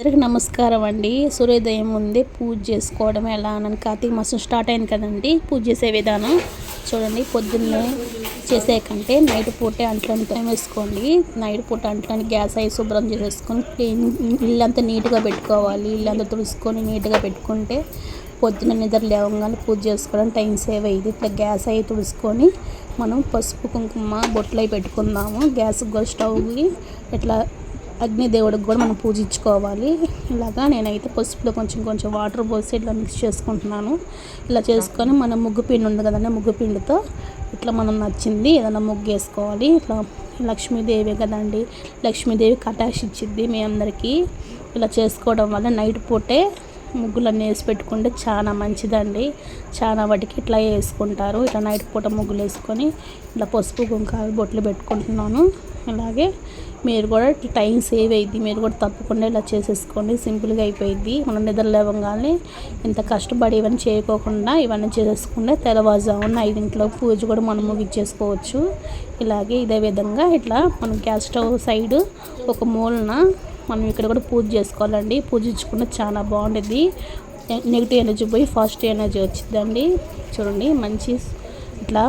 అందరికి నమస్కారం అండి. సూర్యోదయం ముందే పూజ చేసుకోవడం ఎలా అని కార్తీక మాసం స్టార్ట్ అయింది కదండి. పూజ చేసే విధానం చూడండి. పొద్దున్నే చేసే కంటే నైట్ పూటే టైం వేసుకోండి. నైట్ పూట అంట్లని గ్యాస్ అయి శుభ్రం చేసేసుకొని క్లీన్ ఇల్లంతా నీట్గా పెట్టుకోవాలి. ఇల్లంతా తుడుచుకొని నీట్గా పెట్టుకుంటే పొద్దున్న నిద్ర లేవగానే పూజ చేసుకోవడం టైం సేవ్ అయ్యింది. ఇట్లా గ్యాస్ అయి తుడుచుకొని మనం పసుపు కుంకుమ బొట్లు అయి పెట్టుకుందాము. గ్యాస్ గో స్టవ్కి ఇట్లా అగ్నిదేవుడికి కూడా మనం పూజించుకోవాలి. ఇలాగా నేనైతే పసుపులో కొంచెం కొంచెం వాటర్ పోసి ఇట్లా మిక్స్ చేసుకుంటున్నాను. ఇలా చేసుకొని మన ముగ్గు పిండి ఉంది కదండి ముగ్గు పిండితో ఇట్లా మనం నచ్చింది ఏదైనా ముగ్గు వేసుకోవాలి. ఇట్లా లక్ష్మీదేవి కదండి లక్ష్మీదేవి కటాక్ష ఇచ్చింది మీ అందరికీ. ఇలా చేసుకోవడం వల్ల నైట్ పూటే ముగ్గులన్నీ వేసి పెట్టుకుంటే చాలా మంచిదండి. చాలా వాటికి ఇట్లా వేసుకుంటారు. ఇట్లా నైట్ పూట ముగ్గులు వేసుకొని ఇట్లా పసుపు కుంకాలు బొట్లు పెట్టుకుంటున్నాను. అలాగే మీరు కూడా టైం సేవ్ అయ్యిద్ది మీరు కూడా తప్పకుండా ఇలా చేసేసుకోండి. సింపుల్గా అయిపోయింది మనం నిద్ర లేవగానే ఇంత కష్టపడి ఇవన్నీ చేయకోకుండా ఇవన్నీ చేసేసుకుంటే తెల్లవారుజామున ఐదింట్లో పూజ కూడా మనం ముగించేసుకోవచ్చు ఇలాగే ఇదే విధంగా ఇట్లా మనం గ్యాస్ స్టవ్ సైడ్ ఒక మూలన మనం ఇక్కడ కూడా పూజ చేసుకోవాలండి. పూజించుకుంటే చాలా బాగుంటుంది నెగిటివ్ ఎనర్జీ పోయి పాజిటివ్ ఎనర్జీ వచ్చిందండి చూడండి మంచి ఇట్లా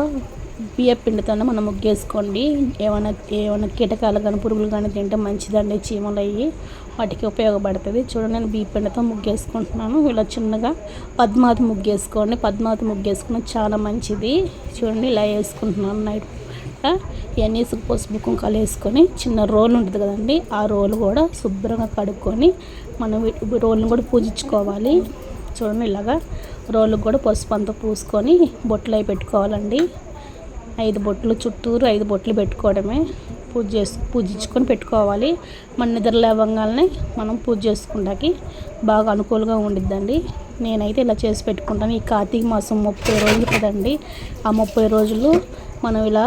బియ్యం పిండితోనే మనం ముగ్గేసుకోండి. ఏమైనా ఏమైనా కీటకాలు కానీ పురుగులు కానీ తింటే మంచిదండి చీమలు అయ్యి వాటికి ఉపయోగపడుతుంది. చూడండి నేను బియ్యం పిండితో ముగ్గేసుకుంటున్నాను. ఇలా చిన్నగా పద్మావతి ముగ్గేసుకోండి. పద్మావతి ముగ్గేసుకున్న చాలా మంచిది. చూడండి ఇలా వేసుకుంటున్నాను నైట్ ఇవన్నీ పసుపు కుంకాలు వేసుకొని చిన్న రోల్ ఉంటుంది కదండి ఆ రోల్ కూడా శుభ్రంగా కడుక్కొని మనం రోల్ని కూడా పూజించుకోవాలి. చూడండి ఇలాగా రోలుకు కూడా పసుపు అంతా పూసుకొని బొట్లు అవి పెట్టుకోవాలండి. ఐదు బొట్లు చుట్టూరు ఐదు బొట్లు పెట్టుకోవడమే. పూజ చేసు పూజించుకొని పెట్టుకోవాలి. మన నిద్ర లేవంగానే మనం పూజ చేసుకుంటాకి బాగా అనుకూలంగా ఉండిద్దండి. నేనైతే ఇలా చేసి పెట్టుకుంటాను. ఈ కార్తీక మాసం ముప్పై రోజులు కదండి. ఆ ముప్పై రోజులు మనం ఇలా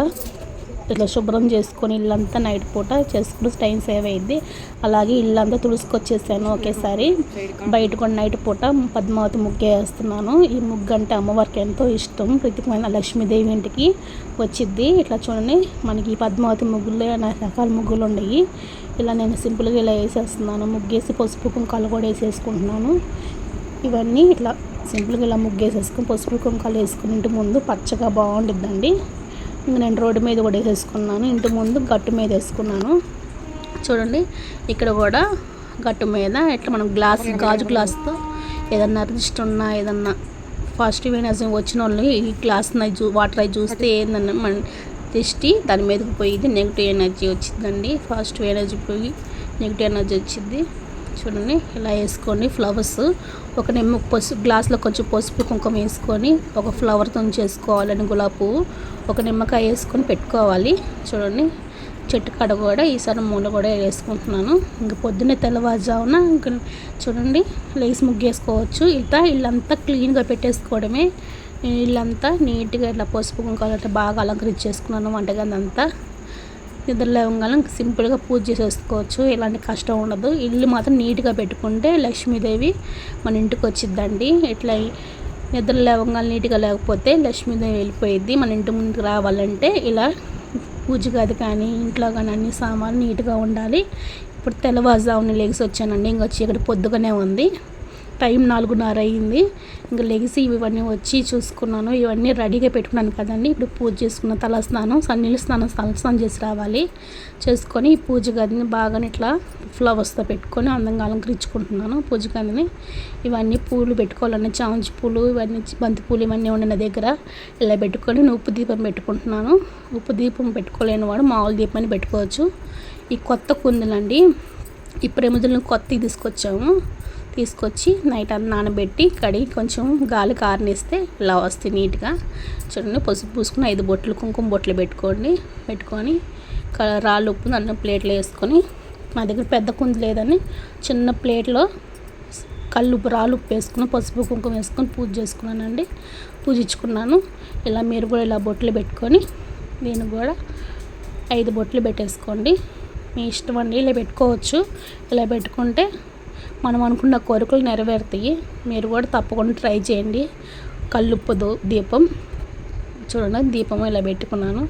ఇట్లా శుభ్రం చేసుకొని ఇల్లంతా నైట్ పూట చేసుకుని టైం సేవ్ అయ్యింది అలాగే ఇల్లంతా తుడుచుకొచ్చేసాను ఒకేసారి. బయట కూడా నైట్ పూట పద్మావతి ముగ్గు వేస్తున్నాను. ఈ ముగ్గు అంటే అమ్మవారికి ఎంతో ఇష్టం. ప్రత్యేకమైన లక్ష్మీదేవి ఇంటికి వచ్చిద్ది. ఇట్లా చూడండి మనకి పద్మావతి ముగ్గులు రకాల ముగ్గులు ఉన్నాయి ఇలా నేను సింపుల్గా ఇలా వేసేస్తున్నాను. ముగ్గేసి పసుపు కుంకాలు కూడా వేసేసుకుంటున్నాను. ఇవన్నీ ఇట్లా సింపుల్గా ఇలా ముగ్గేసేసుకుని పసుపు కుంకాలు వేసుకుని ఇంటి ముందు పచ్చగా బాగుంటుందండి ఇంక నేను రోడ్డు మీద కూడా వేసేసుకున్నాను. ఇంటి ముందు గట్టు మీద వేసుకున్నాను. చూడండి ఇక్కడ కూడా గట్టు మీద ఇట్లా మనం గ్లాస్ గాజు గ్లాస్తో ఏదన్నా రిజిస్ట్ ఉన్నా ఏదన్నా ఫస్ట్ ఎనర్జీ వచ్చిన వాళ్ళు ఈ గ్లాస్ వాటర్ అయి చూస్తే ఏందన్నా మన దిష్టి దాని మీదకి పోయింది నెగిటివ్ ఎనర్జీ వచ్చిందండి. ఫాస్ట్ ఎనర్జీ పోయి నెగిటివ్ ఎనర్జీ వచ్చింది. చూడండి ఇలా వేసుకోండి ఫ్లవర్స్ ఒక నిమ్మ పసుపు గ్లాస్లో కొంచెం పసుపు కుంకుమ వేసుకొని ఒక ఫ్లవర్తో చేసుకోవాలని గులాబీ పువ్వు. ఒక నిమ్మకాయ వేసుకొని పెట్టుకోవాలి. చూడండి చెట్టు కాడ కూడా ఈసారి మూల కూడా వేసుకుంటున్నాను. ఇంక పొద్దున్నే తెల్లవారుజామున ఇంక చూడండి లేసి ముగ్గేసుకోవచ్చు ఇట్లా ఇల్లంతా క్లీన్గా పెట్టేసుకోవడమే. ఇల్లంతా నీట్గా ఇట్లా పసుపు కుంకాలు అట్లా బాగా అలంకరించేసుకున్నాను వంటగది అంతా. నిద్ర లేవగానే సింపుల్గా పూజ చేసేసుకోవచ్చు ఎలాంటి కష్టం ఉండదు. ఇల్లు మాత్రం నీట్గా పెట్టుకుంటే లక్ష్మీదేవి మన ఇంటికి వచ్చిద్దండి. ఇట్లా నిద్ర లేవగానే నీట్గా లేకపోతే లక్ష్మీదేవి వెళ్ళిపోయిద్ది. మన ఇంటి ముందుకు రావాలంటే ఇలా పూజ గది కానీ ఇంట్లో కానీ అన్ని సామాన్లు నీట్గా ఉండాలి. ఇప్పుడు తెల్లవారుజామున లేచి వచ్చానండి. ఇంకొచ్చి ఇక్కడ పొద్దుగానే ఉంది. టైం నాలుగున్నర అయింది. ఇంకా లెగిసి ఇవన్నీ వచ్చి చూసుకున్నాను. ఇవన్నీ రెడీగా పెట్టుకున్నాను కదండి. ఇప్పుడు పూజ చేసుకున్న తల స్నానం సన్నీళ్ళ స్నానం తల స్నానం చేసి రావాలి. చేసుకొని పూజ గదిని బాగా ఇట్లా ఫ్లవర్స్తో పెట్టుకొని అందంగా అలంకరించుకుంటున్నాను పూజ గదిని. ఇవన్నీ పూలు పెట్టుకోవాలని చామంతి పూలు ఇవన్నీ బంతి పూలు ఇవన్నీ ఉన్న నా దగ్గర. ఇలా పెట్టుకొని ఉప్పు దీపం పెట్టుకుంటున్నాను. ఉప్పు దీపం పెట్టుకోలేని వాడు మామూలు దీపాన్ని పెట్టుకోవచ్చు. ఈ కొత్త కుందులండి. ఈ ప్రమిదలను కొత్తవి తీసుకొచ్చాము. తీసుకొచ్చి నైట్ అంతా నానబెట్టి కడిగి కొంచెం గాలి కారనిస్తే ఇలా వస్తాయి నీట్గా. చూడండి పసుపు పూసుకుని ఐదు బొట్లు కుంకుమ బొట్లు పెట్టుకోండి. పెట్టుకొని రాళ్ళు ఉప్పు దాంట్లో ప్లేట్లో వేసుకొని మా దగ్గర పెద్ద కుంది లేదని చిన్న ప్లేట్లో కళ్ళు రాళ్ళు ఉప్పు వేసుకుని పసుపు కుంకుమ వేసుకొని పూజ చేసుకున్నానండి. పూజించుకున్నాను. ఇలా మీరు కూడా ఇలా బొట్లు పెట్టుకొని నేను కూడా ఐదు బొట్లు పెట్టేసుకోండి. మీ ఇష్టం అండి ఇలా పెట్టుకోవచ్చు. ఇలా పెట్టుకుంటే మనం అనుకున్న కోరికలు నెరవేరుతాయి. మీరు కూడా తప్పకుండా ట్రై చేయండి. కల్లుప్పు దీపం. చూడండి దీపం ఇలా పెట్టుకున్నాను.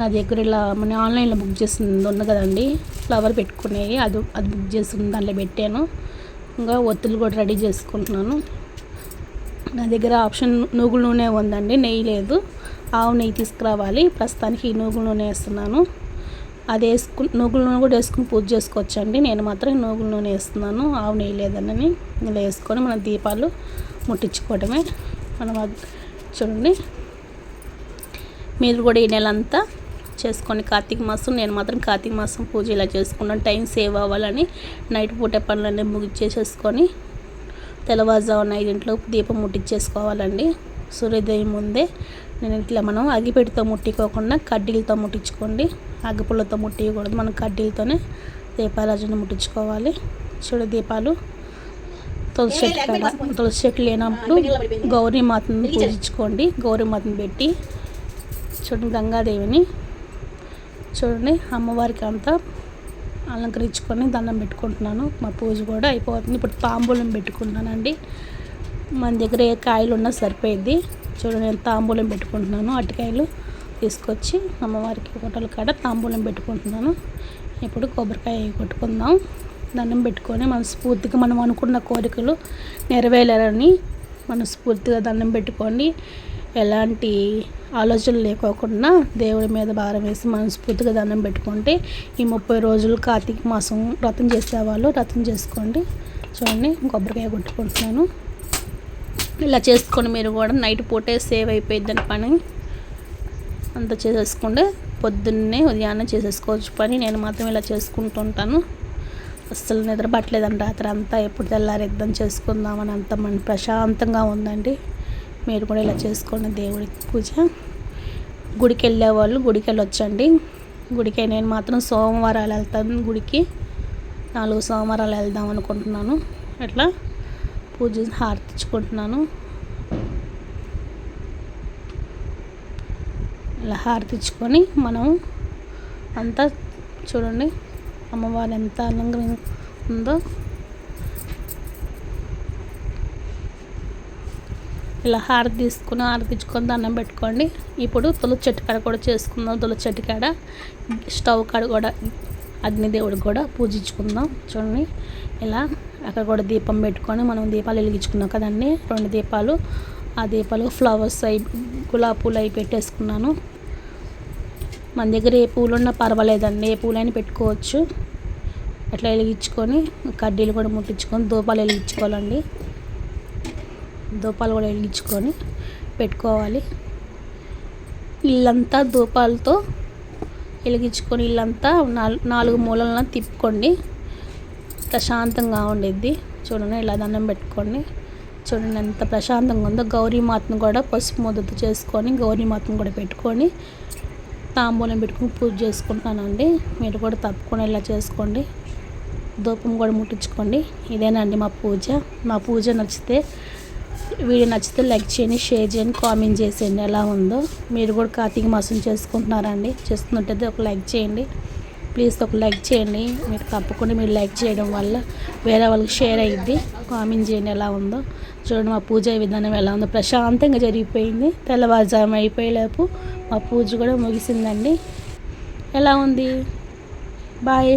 నా దగ్గర ఇలా మన ఆన్లైన్లో బుక్ చేసింది ఉంది కదండి. ఫ్లవర్ పెట్టుకునేవి అది అది బుక్ చేసింది దాంట్లో పెట్టాను. ఇంకా ఒత్తులు కూడా రెడీ చేసుకుంటున్నాను. నా దగ్గర ఆప్షన్ నూగులు నూనె ఉందండి నెయ్యి లేదు. ఆవు నెయ్యి తీసుకురావాలి. ప్రస్తుతానికి ఈ నూగులు నూనె వేస్తున్నాను. అది వేసుకుని నూగుల నూనె కూడా వేసుకుని పూజ చేసుకోవచ్చు అండి నేను మాత్రం నువ్వుల నూనె వేస్తున్నాను ఆవు నెయ్యి లేదనని ఇలా వేసుకొని మన దీపాలు ముట్టించుకోవడమే. మనం చూడండి. మీరు కూడా ఈ నెల అంతా చేసుకోండి కార్తీక మాసం నేను మాత్రం కార్తీక మాసం పూజ ఇలా చేసుకున్నాను. టైం సేవ్ అవ్వాలని నైట్ పూట పనులన్నీ ముగిచ్చేసేసుకొని తెల్లవారుజామున ఐదింట్లో దీపం ముట్టించేసుకోవాలండి సూర్యోదయం ముందే నేను ఇట్లా మనం అగిపెట్టితో ముట్టికోకుండా కడ్డీలతో ముట్టించుకోండి. అగ్గిపుల్లతో ముట్టియకూడదు. మనం కడ్డీలతోనే దీపారాజన ముట్టించుకోవాలి. చూడ దీపాలు తులసి చెట్టు కాడ తులసి చెట్టు లేనప్పుడు గౌరీ మాతను పూజించుకోండి. గౌరీ మాతను పెట్టి చూడండి గంగాదేవిని. చూడండి అమ్మవారికి అంతా అలంకరించుకొని దండం పెట్టుకుంటున్నాను. మా పూజ కూడా అయిపోతుంది. ఇప్పుడు తాంబూలం పెట్టుకుంటున్నానండి మన దగ్గర ఏ కాయలు ఉన్నా సరిపోయింది. చూడండి నేను తాంబూలం పెట్టుకుంటున్నాను. అరటికాయలు తీసుకొచ్చి అమ్మవారికి ఫోటోల కాడ తాంబూలం పెట్టుకుంటున్నాను. ఇప్పుడు కొబ్బరికాయ కొట్టుకుందాం. దండం పెట్టుకొని మనస్ఫూర్తిగా మనం అనుకున్న కోరికలు నెరవేరాలని మనస్ఫూర్తిగా దండం పెట్టుకోండి. ఎలాంటి ఆలోచనలు లేకోకుండా దేవుడి మీద భారం వేసి మనస్ఫూర్తిగా దండం పెట్టుకుంటే ఈ ముప్పై రోజులు కార్తీక మాసం వ్రతం చేసేవాళ్ళు వ్రతం చేసుకోండి. చూడండి కొబ్బరికాయ కొట్టుకుంటున్నాను. ఇలా చేసుకొని మీరు కూడా నైట్ పూటే సేవ్ అయిపోయిద్దని పని. అంత చేసేసుకుంటే పొద్దున్నే ఉదయాన్నే చేసేసుకోవచ్చు పని. నేను మాత్రం ఇలా చేసుకుంటుంటాను అస్సలు నిద్ర పట్టలేదండి రాత్రి అంతా. ఎప్పుడు తెల్లారిద్దాం చేసుకుందామని అంత మన ప్రశాంతంగా ఉందండి. మీరు కూడా ఇలా చేసుకోండి దేవుడి పూజ. గుడికి వెళ్ళే వాళ్ళు గుడికి వెళ్ళొచ్చండి గుడికి నేను మాత్రం సోమవారాలు వెళ్తాను గుడికి. నాలుగు సోమవారాలు వెళ్దాం అనుకుంటున్నాను. అట్లా పూజ హారతిచ్చుకుంటున్నాను ఇలా హారతిచ్చుకొని మనం అంతా చూడండి అమ్మవారు ఎంత అందంగా ఉందో. ఇలా హారతి తీసుకుని హారతిచ్చుకొని దండం పెట్టుకోండి. ఇప్పుడు తులసి చెట్టు కాడ కూడా చేసుకుందాం తులసి చెట్టు కాడ. స్టవ్ కాడ కూడా అగ్నిదేవుడికి కూడా పూజించుకుందాం. చూడండి ఇలా అక్కడ కూడా దీపం పెట్టుకొని మనం దీపాలు వెలిగించుకున్నాం కదండి రెండు దీపాలు ఆ దీపాలు ఫ్లవర్స్ అయి గులాబీ పూలు అవి పెట్టేసుకున్నాను. మన దగ్గర ఏ పూలు ఉన్నా పర్వాలేదండి ఏ పూలైనా పెట్టుకోవచ్చు. అట్లా వెలిగించుకొని కడ్డీలు కూడా ముట్టించుకొని దూపాలు వెలిగించుకోవాలండి. దూపాలు కూడా వెలిగించుకొని పెట్టుకోవాలి. ఇల్లంతా దూపాలతో వెలిగించుకొని ఇల్లంతా నాలుగు మూలలను తిప్పుకోండి. ప్రశాంతంగా ఉండిద్ది. చూడండి ఇలా దండం పెట్టుకోండి చూడండి ఎంత ప్రశాంతంగా ఉందో. గౌరీమాతను కూడా పసుపు ముద్దతో చేసుకొని గౌరీమాతను కూడా పెట్టుకొని తాంబూలం పెట్టుకుని పూజ చేసుకుంటానండి. మీరు కూడా తప్పకుండా ఇలా చేసుకోండి. ధూపం కూడా ముట్టించుకోండి. ఇదేనండి మా పూజ. మా పూజ నచ్చితే వీడియో నచ్చితే లైక్ చేయండి షేర్ చేయండి కామెంట్ చేసేయండి. ఎలా ఉందో. మీరు కూడా కార్తీక మాసం చేసుకుంటున్నారండి. చేస్తున్నట్టయితే ఒక లైక్ చేయండి. ప్లీజ్ ఒక లైక్ చేయండి. మీరు తప్పకుండా మీరు లైక్ చేయడం వల్ల వేరే వాళ్ళకి షేర్ అయ్యిద్ది కామెంట్ చేయండి ఎలా ఉందో. చూడండి మా పూజ విధానం ఎలా ఉందో. ప్రశాంతంగా జరిగిపోయింది. తెల్లవారుజాము అయిపోయేలోపు మా పూజ కూడా ముగిసిందండి. ఎలా ఉంది? బాయ్.